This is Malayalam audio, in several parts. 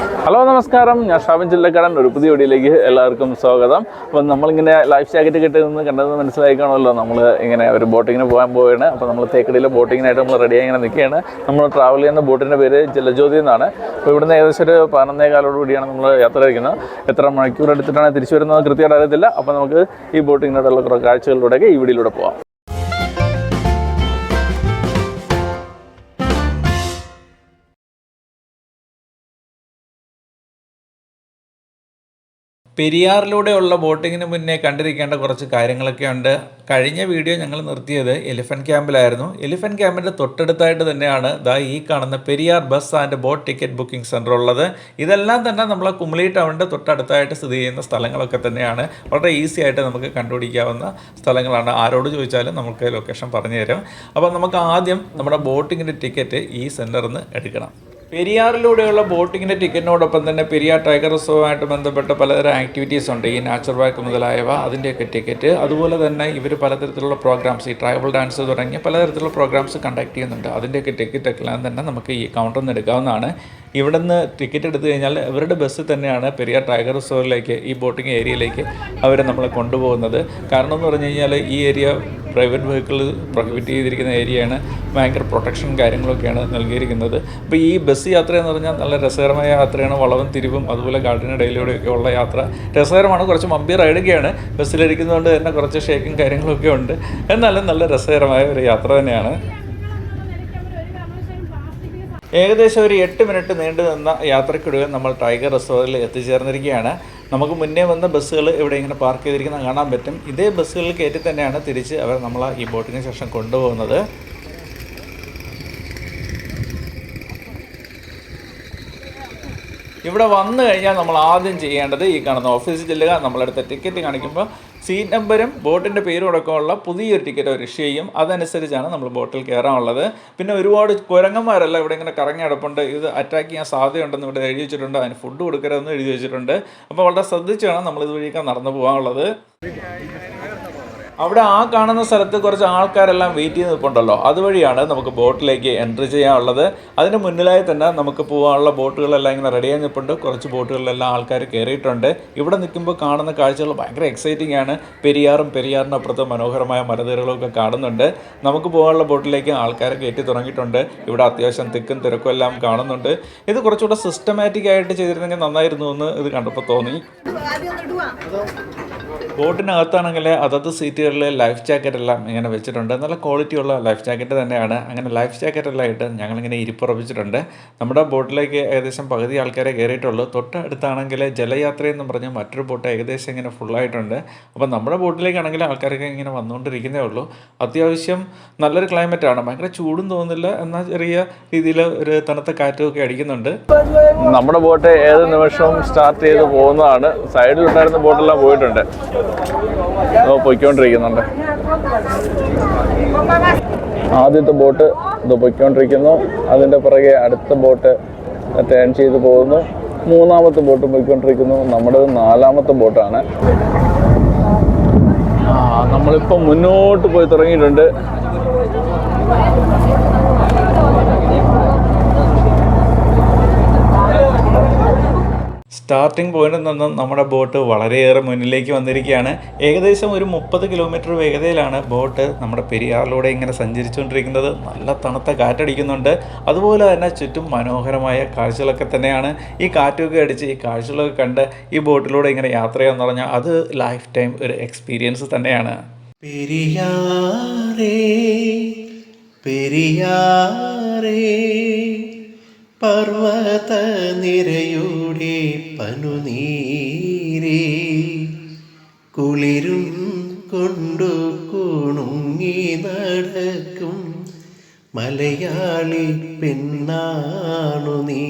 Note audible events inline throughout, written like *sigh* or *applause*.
ഹലോ നമസ്കാരം. ഞാൻ ഷാബിൻ ജില്ലക്കാരൻ ഒരു പുതിയ വീഡിയോയിലേക്ക് എല്ലാവർക്കും സ്വാഗതം. അപ്പം നമ്മളിങ്ങനെ ലൈഫ് ജാക്കറ്റ് കിട്ടി നിന്ന് കണ്ടത് മനസ്സിലായി കാണുമല്ലോ നമ്മൾ ഇങ്ങനെ ഒരു ബോട്ടിങ്ങിന് പോകാൻ പോവുകയാണ് അപ്പോൾ നമ്മൾ തേക്കടിയിൽ ബോട്ടിങ്ങിനായിട്ട് നമ്മൾ റെഡിയായി ഇങ്ങനെ നിൽക്കുകയാണ്. നമ്മൾ ട്രാവൽ ചെയ്യുന്ന ബോട്ടിന്റെ പേര് ജലജ്യോതി എന്നാണ്. അപ്പോൾ ഇവിടുന്ന് ഏകദേശം ഒരു പതിനൊന്നേ കാലോട് കൂടിയാണ് നമ്മൾ യാത്ര ചെയ്യുന്നത്. എത്ര മണിക്കൂർ എടുത്തിട്ടാണ് തിരിച്ചു വരുന്നത് കൃത്യമായിട്ട് അറിയത്തില്ല. അപ്പോൾ നമുക്ക് ഈ ബോട്ടിങ്ങിനോടുള്ള കുറേ കാഴ്ചകളിലൂടെയൊക്കെ ഈ വീഡിയോയിലൂടെ പോകാം പെരിയാറിലൂടെയുള്ള ബോട്ടിങ്ങിന് മുന്നേ കണ്ടിരിക്കേണ്ട കുറച്ച് കാര്യങ്ങളൊക്കെ ഉണ്ട്. കഴിഞ്ഞ വീഡിയോ ഞങ്ങൾ നിർത്തിയത് എലിഫന്റ് ക്യാമ്പിലായിരുന്നു. എലിഫന്റ് ക്യാമ്പിന്റെ തൊട്ടടുത്തായിട്ട് തന്നെയാണ് ദാ ഈ കാണുന്ന Periyar bus and boat ticket booking centre ഉള്ളത്. ഇതെല്ലാം തന്നെ നമ്മളെ കുമളി ടൗണിന്റെ തൊട്ടടുത്തായിട്ട് സ്ഥിതി ചെയ്യുന്ന സ്ഥലങ്ങളൊക്കെ തന്നെയാണ്. വളരെ ഈസി ആയിട്ട് നമുക്ക് കണ്ടുപിടിക്കാവുന്ന സ്ഥലങ്ങളാണ്. ആരോട് ചോദിച്ചാലും നമുക്ക് ലൊക്കേഷൻ പറഞ്ഞു തരും അപ്പോൾ നമുക്ക് ആദ്യം നമ്മുടെ ബോട്ടിങ്ങിന്റെ ടിക്കറ്റ് ഈ സെന്ററിൽ നിന്ന് എടുക്കണം. പെരിയാറിലൂടെയുള്ള ബോട്ടിങ്ങിന്റെ ടിക്കറ്റിനോടൊപ്പം തന്നെ പെരിയാർ ടൈഗർ റിസർവുമായിട്ട് ബന്ധപ്പെട്ട പലതരം ആക്ടിവിറ്റീസ് ഉണ്ട്. ഈ നാച്ചുറൽ വാക്ക് മുതലായവ അതിന്റെയൊക്കെ ടിക്കറ്റ് അതുപോലെ തന്നെ ഇവർ പലതരത്തിലുള്ള പ്രോഗ്രാംസ് ഈ ട്രൈബൽ ഡാൻസ് തുടങ്ങിയ പലതരത്തിലുള്ള പ്രോഗ്രാംസ് കണ്ടക്ട് ചെയ്യുന്നുണ്ട്. അതിന്റെയൊക്കെ ടിക്കറ്റ് എല്ലാം തന്നെ നമുക്ക് ഈ കൗണ്ടറിൽ നിന്ന് എടുക്കാവുന്നതാണ്. ഇവിടെ നിന്ന് ടിക്കറ്റ് എടുത്തു കഴിഞ്ഞാൽ അവരുടെ ബസ് തന്നെയാണ് പെരിയാർ ടൈഗർ റിസോർട്ടിലേക്ക് ഈ ബോട്ടിംഗ് ഏരിയയിലേക്ക് അവർ നമ്മളെ കൊണ്ടുപോകുന്നത്. കാരണം എന്ന് പറഞ്ഞു കഴിഞ്ഞാൽ ഈ ഏരിയ പ്രൈവറ്റ് വെഹിക്കിൾ പ്രൊഹിബിറ്റ് ചെയ്തിരിക്കുന്ന ഏരിയയാണ് ഭയങ്കര പ്രൊട്ടക്ഷൻ കാര്യങ്ങളൊക്കെയാണ് നൽകിയിരിക്കുന്നത്. അപ്പോൾ ഈ ബസ് യാത്ര എന്ന് പറഞ്ഞാൽ നല്ല രസകരമായ യാത്രയാണ്. വളവും തിരിവും അതുപോലെ കാട്ടിനിടയിലൂടെയൊക്കെ ഉള്ള യാത്ര. രസകരമാണ്. കുറച്ച് മമ്പി റൈഡൊക്കെയാണ് ബസ്സിലിരിക്കുന്നതുകൊണ്ട് തന്നെ കുറച്ച് ഷേക്കും കാര്യങ്ങളൊക്കെ ഉണ്ട്. എന്നാലും നല്ല രസകരമായ ഒരു യാത്ര തന്നെയാണ്. ഏകദേശം ഒരു എട്ട് മിനിറ്റ് നീണ്ടു നിന്ന യാത്രയ്ക്കിടയിൽ നമ്മൾ ടൈഗർ റിസോർട്ടിൽ എത്തിച്ചേർന്നിരിക്കുകയാണ്. നമുക്ക് മുന്നേ വന്ന ബസ്സുകൾ ഇവിടെ ഇങ്ങനെ പാർക്ക് ചെയ്തിരിക്കുന്ന കാണാൻ പറ്റും. ഇതേ ബസ്സുകളിൽ കയറ്റി തന്നെയാണ് തിരിച്ച് അവർ നമ്മളെ ഈ ബോട്ടിന് ശേഷം കൊണ്ടുപോകുന്നത്. ഇവിടെ വന്നു കഴിഞ്ഞാൽ നമ്മൾ ആദ്യം ചെയ്യേണ്ടത് ഈ കാണുന്ന ഓഫീസിൽ ചെല്ലുക. നമ്മളെടുത്ത ടിക്കറ്റ് കാണിക്കുമ്പോൾ സീറ്റ് നമ്പരും ബോട്ടിന്റെ പേരും അടക്കമുള്ള പുതിയൊരു ടിക്കറ്റ് അവർ ഇഷ്യൂ ചെയ്യും. അതനുസരിച്ചാണ് നമ്മൾ ബോട്ടിൽ കയറാനുള്ളത്. പിന്നെ ഒരുപാട് കുരങ്ങന്മാരല്ല ഇവിടെ ഇങ്ങനെ കറങ്ങി കിടപ്പുണ്ട് ഇത് അറ്റാക്ക് ചെയ്യാൻ സാധ്യതയുണ്ടെന്ന് ഇവിടെ എഴുതി വെച്ചിട്ടുണ്ട്. അതിന് ഫുഡ് കൊടുക്കരുതെന്ന് എഴുതി വെച്ചിട്ടുണ്ട്. അപ്പോൾ വളരെ ശ്രദ്ധിച്ചാണ് നമ്മൾ ഇതുവഴിയൊക്കെ നടന്നു പോകാനുള്ളത്. അവിടെ ആ കാണുന്ന സ്ഥലത്ത് കുറച്ച് ആൾക്കാരെല്ലാം വെയിറ്റ് ചെയ്ത് നിൽപ്പുണ്ടല്ലോ. അതുവഴിയാണ് നമുക്ക് ബോട്ടിലേക്ക് എൻട്രി ചെയ്യാനുള്ളത്. അതിന് മുന്നിലായി തന്നെ നമുക്ക് പോകാനുള്ള ബോട്ടുകളെല്ലാം ഇങ്ങനെ റെഡിയായി നിൽപ്പുണ്ട്. കുറച്ച് ബോട്ടുകളിലെല്ലാം ആൾക്കാർ കയറിയിട്ടുണ്ട് ഇവിടെ നിൽക്കുമ്പോൾ കാണുന്ന കാഴ്ചകൾ ഭയങ്കര എക്സൈറ്റിംഗ് ആണ്. പെരിയാറും പെരിയാറിനപ്പുറത്ത് മനോഹരമായ മലനിരകളൊക്കെ കാണുന്നുണ്ട്. നമുക്ക് പോകാനുള്ള ബോട്ടിലേക്ക് ആൾക്കാരെ കയറ്റി തുടങ്ങിയിട്ടുണ്ട്. ഇവിടെ അത്യാവശ്യം തിക്കും തിരക്കും എല്ലാം കാണുന്നുണ്ട്. ഇത് കുറച്ചുകൂടെ സിസ്റ്റമാറ്റിക് ആയിട്ട് ചെയ്തിരുന്നെങ്കിൽ നന്നായിരുന്നു എന്ന് ഇത് കണ്ടപ്പോൾ തോന്നി. ബോട്ടിനകത്താണെങ്കിൽ അതത് സീറ്റുകളിൽ ലൈഫ് ജാക്കറ്റ് എല്ലാം ഇങ്ങനെ വെച്ചിട്ടുണ്ട്. നല്ല ക്വാളിറ്റിയുള്ള ലൈഫ് ജാക്കറ്റ് തന്നെയാണ്. അങ്ങനെ ലൈഫ് ജാക്കറ്റ് എല്ലാം ഇട്ട് ഞങ്ങളിങ്ങനെ ഇരിപ്പുറപ്പിച്ചിട്ടുണ്ട്. നമ്മുടെ ബോട്ടിലേക്ക് ഏകദേശം പകുതി ആൾക്കാരെ കയറിയിട്ടുള്ളൂ. തൊട്ടടുത്താണെങ്കിൽ ജലയാത്ര എന്ന് പറഞ്ഞ് മറ്റൊരു ബോട്ട് ഏകദേശം ഇങ്ങനെ ഫുള്ളായിട്ടുണ്ട് അപ്പോൾ നമ്മുടെ ബോട്ടിലേക്കാണെങ്കിൽ ആൾക്കാരൊക്കെ ഇങ്ങനെ വന്നുകൊണ്ടിരിക്കുന്നേ ഉള്ളൂ. അത്യാവശ്യം നല്ലൊരു ക്ലൈമറ്റാണ് ഭയങ്കര ചൂടും തോന്നുന്നില്ല എന്നാൽ ചെറിയ രീതിയിൽ ഒരു തണുത്ത കാറ്റും ഒക്കെ അടിക്കുന്നുണ്ട്. നമ്മുടെ ബോട്ട് ഏത് നിമിഷവും സ്റ്റാർട്ട് ചെയ്ത് പോകുന്നതാണ്. സൈഡിലുണ്ടായിരുന്ന ബോട്ടെല്ലാം പോയിട്ടുണ്ട്. പൊയ്ക്കൊണ്ടിരിക്കുന്നുണ്ട്. ആദ്യത്തെ ബോട്ട് ഇത് പൊയ്ക്കൊണ്ടിരിക്കുന്നു. അതിന്റെ പുറകെ അടുത്ത ബോട്ട് ടേൺ ചെയ്ത് പോകുന്നു. മൂന്നാമത്തെ ബോട്ട് പോയിക്കൊണ്ടിരിക്കുന്നു. നമ്മുടെ നാലാമത്തെ ബോട്ടാണ്. നമ്മളിപ്പോൾ മുന്നോട്ട് പോയി തുടങ്ങിയിട്ടുണ്ട്. സ്റ്റാർട്ടിംഗ് പോയിന്റിൽ നിന്നും നമ്മുടെ ബോട്ട് വളരെയേറെ മുന്നിലേക്ക് വന്നിരിക്കുകയാണ്. ഏകദേശം ഒരു മുപ്പത് കിലോമീറ്റർ വേഗതയിലാണ് ബോട്ട് നമ്മുടെ പെരിയാറിലൂടെ ഇങ്ങനെ സഞ്ചരിച്ചുകൊണ്ടിരിക്കുന്നത്. നല്ല തണുത്ത കാറ്റടിക്കുന്നുണ്ട്. അതുപോലെ തന്നെ ചുറ്റും മനോഹരമായ കാഴ്ചകളൊക്കെ തന്നെയാണ്. ഈ കാറ്റൊക്കെ അടിച്ച് ഈ കാഴ്ചകളൊക്കെ കണ്ട് ഈ ബോട്ടിലൂടെ ഇങ്ങനെ യാത്ര ചെയ്യാന്ന് പറഞ്ഞാൽ അത് ലൈഫ് ടൈം ഒരു എക്സ്പീരിയൻസ് തന്നെയാണ്. പെരിയാറേ പെരിയാറേ പർവത നിരയുടെ പനുനീരേ കുളിരും കൊണ്ടു കുണുങ്ങി നടക്കും മലയാളി പെണ്ണാണു നീ.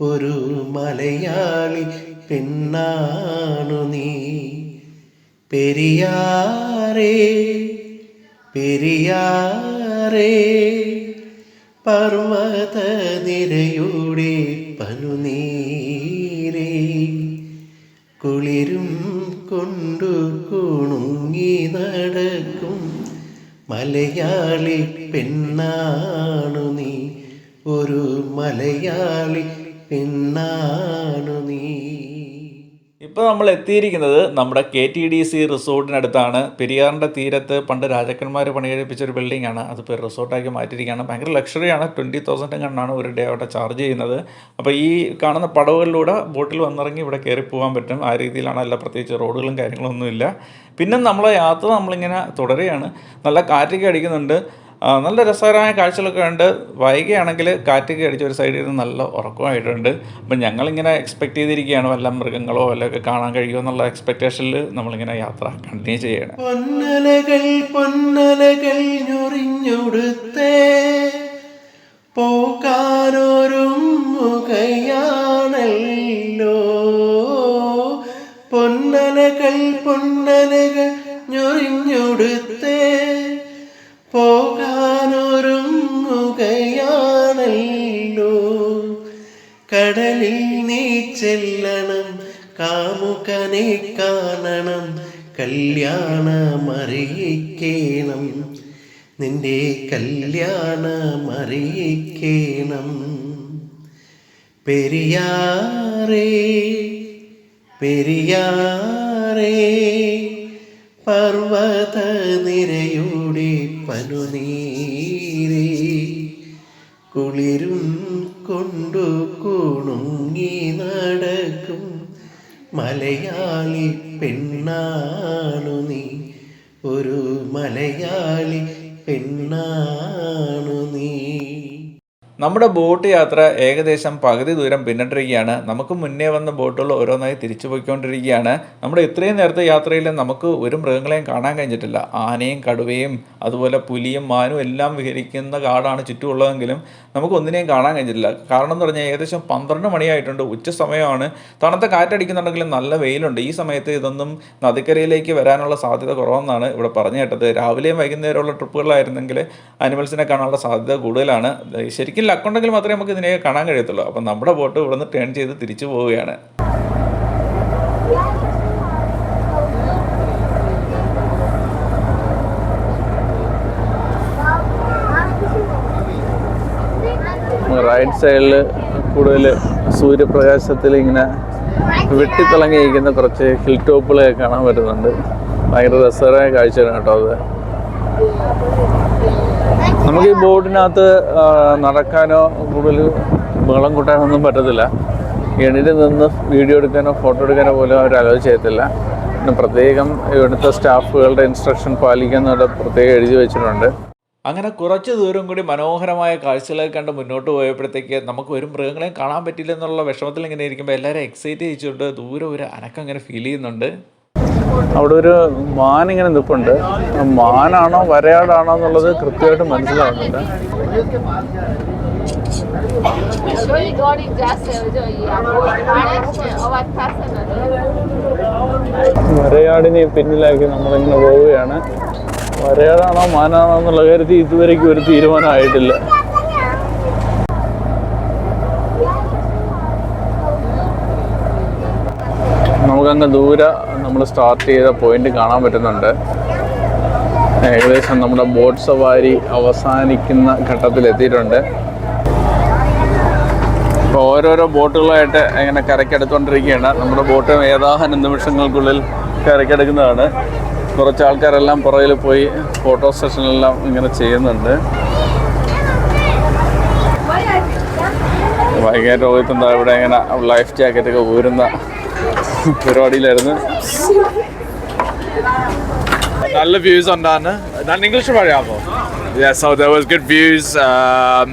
ഒരു മലയാളി പെണ്ണാണു നീ. പെരിയാറേ പെരിയാറേ പർവത നിരയുടെ പനുനീരേ കുളിരും കൊണ്ടു കുണുങ്ങി നടക്കും മലയാളി പെണ്ണാണു നീ. ഒരു മലയാളി പെണ്ണാണു ഇപ്പോൾ നമ്മൾ എത്തിയിരിക്കുന്നത് നമ്മുടെ കെ ടി ഡി സി റിസോർട്ടിനടുത്താണ്. പെരിയാറിന്റെ തീരത്ത് പണ്ട് രാജാക്കന്മാർ പണികഴിപ്പിച്ച ഒരു ബിൽഡിംഗ് ആണ്. അതിപ്പോൾ റിസോർട്ടാക്കി മാറ്റിയിരിക്കുകയാണ്. ഭയങ്കര ലക്ഷറിയാണ് ട്വന്റി തൗസൻഡ് കണ്ടാണ് ഒരു ഡേ അവിടെ ചാർജ് ചെയ്യുന്നത്. അപ്പോൾ ഈ കാണുന്ന പടവുകളിലൂടെ ബോട്ടിൽ വന്നിറങ്ങി ഇവിടെ കയറി പോകാൻ പറ്റും. ആ രീതിയിലാണ് എല്ലാ പ്രത്യേകിച്ച് റോഡുകളും കാര്യങ്ങളൊന്നുമില്ല. പിന്നെ നമ്മളെ യാത്ര നമ്മളിങ്ങനെ തുടരുകയാണ്. നല്ല കാറ്റൊക്കെ അടിക്കുന്നുണ്ട്. നല്ല രസകരമായ കാഴ്ചകളൊക്കെ ഉണ്ട്. വൈകിയാണെങ്കിൽ കാറ്റൊക്കെ അടിച്ച് ഒരു സൈഡിൽ നിന്ന് നല്ല ഉറക്കമായിട്ടുണ്ട്. അപ്പം ഞങ്ങളിങ്ങനെ എക്സ്പെക്ട് ചെയ്തിരിക്കുകയാണ് വല്ല മൃഗങ്ങളോ വല്ലതൊക്കെ കാണാൻ കഴിയുമോ എന്നുള്ള എക്സ്പെക്റ്റേഷനിൽ നമ്മളിങ്ങനെ യാത്ര കണ്ടിന്യൂ ചെയ്യണം. പൊന്നലകൾ പൊന്നലകൾ ഞൊറിഞ്ഞൊടുത്തേ. പോകാനൊരുങ്ങുകയാണല്ലോ ചെല്ലണം കാമുകനെ കാണണം കല്യാണമറിയിക്കേണം. നിന്റെ കല്യാണമറിയിക്കേണം. പെരിയാറേ പെരിയാറേ പർവത നിരയുടെ പനുനീരേ കുളിരും മലയാളി പെണ്ണാണു നീ. ഒരു മലയാളി പെണ്ണാണു നീ നമ്മുടെ ബോട്ട് യാത്ര ഏകദേശം പകുതി ദൂരം പിന്നിട്ടിരിക്കുകയാണ്. നമുക്ക് മുന്നേ വന്ന ബോട്ടുകൾ ഓരോന്നായി തിരിച്ചു പോയിക്കൊണ്ടിരിക്കുകയാണ്. നമ്മുടെ ഇത്രയും നേരത്തെ യാത്രയിൽ നമുക്ക് ഒരു മൃഗങ്ങളെയും കാണാൻ കഴിഞ്ഞിട്ടില്ല. ആനയും കടുവയും അതുപോലെ പുലിയും മാനും എല്ലാം വിഹരിക്കുന്ന കാടാണ് ചുറ്റുമുള്ളതെങ്കിലും നമുക്ക് ഒന്നിനെയും കാണാൻ കഴിഞ്ഞിട്ടില്ല. കാരണം എന്ന് പറഞ്ഞാൽ ഏകദേശം പന്ത്രണ്ട് മണിയായിട്ടുണ്ട്. ഉച്ച സമയമാണ്. തണുത്ത കാറ്റടിക്കുന്നുണ്ടെങ്കിലും നല്ല വെയിലുണ്ട്. ഈ സമയത്ത് ഇതൊന്നും നദിക്കരയിലേക്ക് വരാനുള്ള സാധ്യത കുറവെന്നാണ് ഇവിടെ പറഞ്ഞു കേട്ടത്. രാവിലെയും വൈകുന്നേരമുള്ള ട്രിപ്പുകളായിരുന്നെങ്കിൽ അനിമൽസിനെ കാണാനുള്ള സാധ്യത കൂടുതലാണ്. ശരിക്കും ലക്കുണ്ടെങ്കിൽ മാത്രമേ നമുക്ക് ഇതിനെ കാണാൻ കഴിയത്തുള്ളൂ. അപ്പം നമ്മുടെ ബോട്ട് ഇവിടെ നിന്ന് ടേൺ ചെയ്ത് തിരിച്ചു പോവുകയാണ്. റൈറ്റ് സൈഡിൽ കൂടുതൽ സൂര്യപ്രകാശത്തിൽ ഇങ്ങനെ വെട്ടിത്തിളങ്ങിയിരിക്കുന്ന കുറച്ച് ഹിൽ ടോപ്പുകളൊക്കെ കാണാൻ പറ്റുന്നുണ്ട്. ഭയങ്കര രസകരമായ കാഴ്ചയാണ് കേട്ടോ അത്. നമുക്ക് ഈ ബോർഡിനകത്ത് നടക്കാനോ കൂടുതൽ വെള്ളം കൂട്ടാനോ ഒന്നും പറ്റത്തില്ല. എണിൽ നിന്ന് വീഡിയോ എടുക്കാനോ ഫോട്ടോ എടുക്കാനോ പോലും അവർ അലോ ചെയ്യത്തില്ല. പിന്നെ പ്രത്യേകം ഇവിടുത്തെ സ്റ്റാഫുകളുടെ ഇൻസ്ട്രക്ഷൻ പാലിക്കാൻ പാലിക്കാന്നവിടെ പ്രത്യേകം എഴുതി വെച്ചിട്ടുണ്ട്. അങ്ങനെ കുറച്ച് ദൂരം കൂടി മനോഹരമായ കാഴ്ചകളൊക്കെ കണ്ട് മുന്നോട്ട് പോയപ്പോഴത്തേക്ക് നമുക്ക് ഒരു മൃഗങ്ങളെയും കാണാൻ പറ്റില്ല എന്നുള്ള വിഷമത്തിൽ ഇങ്ങനെ ഇരിക്കുമ്പോൾ എല്ലാവരും എക്സൈറ്റ് ചെയ്യിച്ചുകൊണ്ട് ദൂരെ ഒരു അനക്കം ഇങ്ങനെ ഫീൽ ചെയ്യുന്നുണ്ട്. അവിടെ ഒരു മാൻ ഇങ്ങനെ നിൽപ്പുണ്ട്. മാനാണോ വരയാടാണോ എന്നുള്ളത് കൃത്യമായിട്ട് മനസ്സിലാവുന്നുണ്ട് വരയാടിനെ പിന്നിലാക്കി നമ്മളിങ്ങനെ പോവുകയാണ്. വരയാടാണോ മാനാണോ എന്നുള്ള കാര്യത്തിൽ ഇതുവരേക്കും ഒരു തീരുമാനമായിട്ടില്ല. നമുക്കങ്ങ് ദൂരെ നമ്മൾ സ്റ്റാർട്ട് ചെയ്ത പോയിന്റ് കാണാൻ പറ്റുന്നുണ്ട്. ഏകദേശം നമ്മുടെ ബോട്ട് സവാരി അവസാനിക്കുന്ന ഘട്ടത്തിൽ എത്തിയിട്ടുണ്ട്. ഇപ്പോൾ ഓരോരോ ബോട്ടുകളായിട്ട് ഇങ്ങനെ കരയ്ക്കെടുത്തുകൊണ്ടിരിക്കുകയാണ് നമ്മുടെ ബോട്ട് ഏതാനും നിമിഷങ്ങൾക്കുള്ളിൽ കരയ്ക്കെടുക്കുന്നതാണ്. കുറച്ച് ആൾക്കാരെല്ലാം പുറകിൽ പോയി ഫോട്ടോ സെഷനെല്ലാം ഇങ്ങനെ ചെയ്യുന്നുണ്ട്. വൈകിട്ട് രോഹിത്തുണ്ടോ ഇവിടെ ഇങ്ങനെ ലൈഫ് ജാക്കറ്റൊക്കെ ഊരുന്ന പരിപാടിയിലായിരുന്നു നല്ല വ്യൂസ് ഉണ്ടാണ് ഞാൻ ഇംഗ്ലീഷ് പറയാമോ Yeah, so there was good views. Um,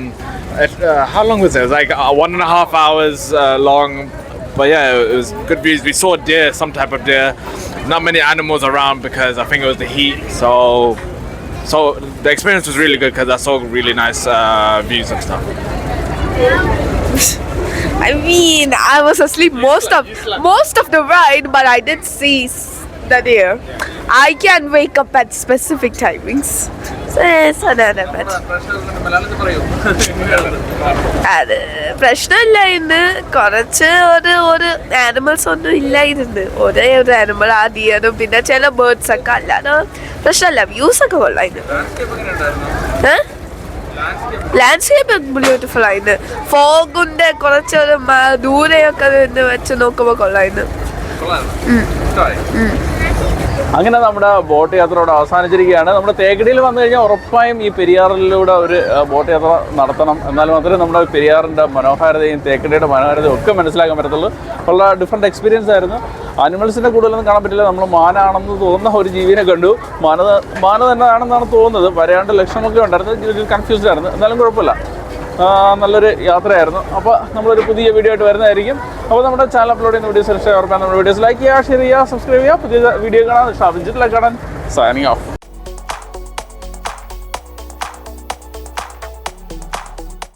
it, uh, how long was it? It was like uh, one and a half hours uh, long. But yeah, it was good views. We saw deer, some type of deer. Not many animals around because I think it was the heat. So, so the experience was really good because I saw really nice uh, views and stuff. *laughs* I mean, I was asleep most of most of the ride, but I did see the deer. I can wake up at specific timings. So, *laughs* പ്രശ്നമില്ല ഇന്ന്. അത് കുറച്ച് ഒരു ഒരു ആനിമൽസ് ഒന്നും ഇല്ലായിരുന്നു ഒരേ ഒരു ആനിമൽ ആ ഡിയറും പിന്നെ ചില ബേർഡ്സ് ഒക്കെ അല്ലാതെ പ്രശ്നമല്ല. വ്യൂസ് ഒക്കെ കൊള്ളായിരുന്നു ഏഹ് ലാൻഡ്സ്കേപ്പ് ബ്യൂട്ടിഫുൾ ആയിരുന്നു ഫോഗുണ്ട് കുറച്ചൊരു ദൂരെയൊക്കെ വെച്ച് നോക്കുമ്പോൾ കൊള്ളായിരുന്നു അങ്ങനെ നമ്മുടെ ബോട്ട് യാത്ര ഇവിടെ അവസാനിച്ചിരിക്കുകയാണ്. നമ്മുടെ തേക്കടിയിൽ വന്നു കഴിഞ്ഞാൽ ഉറപ്പായും ഈ പെരിയാറിലൂടെ ഒരു ബോട്ട് യാത്ര നടത്തണം. എന്നാൽ മാത്രമേ നമ്മുടെ പെരിയാറിന്റെ മനോഹാരിതയും തേക്കടിയുടെ മനോഹാരിതയും ഒക്കെ മനസ്സിലാക്കാൻ പറ്റത്തുള്ളൂ. ഉള്ള ഡിഫറെന്റ് എക്സ്പീരിയൻസ് ആയിരുന്നു. ആനിമൽസിനെ കൂടുതലൊന്നും കാണാൻ പറ്റില്ല. നമ്മൾ മാനാണെന്ന് തോന്നുന്ന ഒരു ജീവിനെ കണ്ടു. മാന മാന തന്നെ ആണെന്നാണ് തോന്നുന്നത്. വരയാണ്ട് ലക്ഷണമൊക്കെ ഉണ്ടായിരുന്നു. കൺഫ്യൂസ്ഡ് ആയിരുന്നു. എന്നാലും കുഴപ്പമില്ല. നല്ലൊരു യാത്രയായിരുന്നു. അപ്പോൾ നമ്മളൊരു പുതിയ വീഡിയോ ആയിട്ട് വരുന്നതായിരിക്കും. അപ്പോൾ നമ്മുടെ ചാനൽ അപ്ലോഡ് ചെയ്യുന്ന വീഡിയോസ് ഓർക്കാൻ നമ്മുടെ വീഡിയോസ് ലൈക്ക് ചെയ്യുക ഷെയർ ചെയ്യുക സബ്സ്ക്രൈബ് ചെയ്യുക. പുതിയ വീഡിയോ കാണാൻ ഷാബിൻ കാണാൻ സൈനിങ് ഓഫ്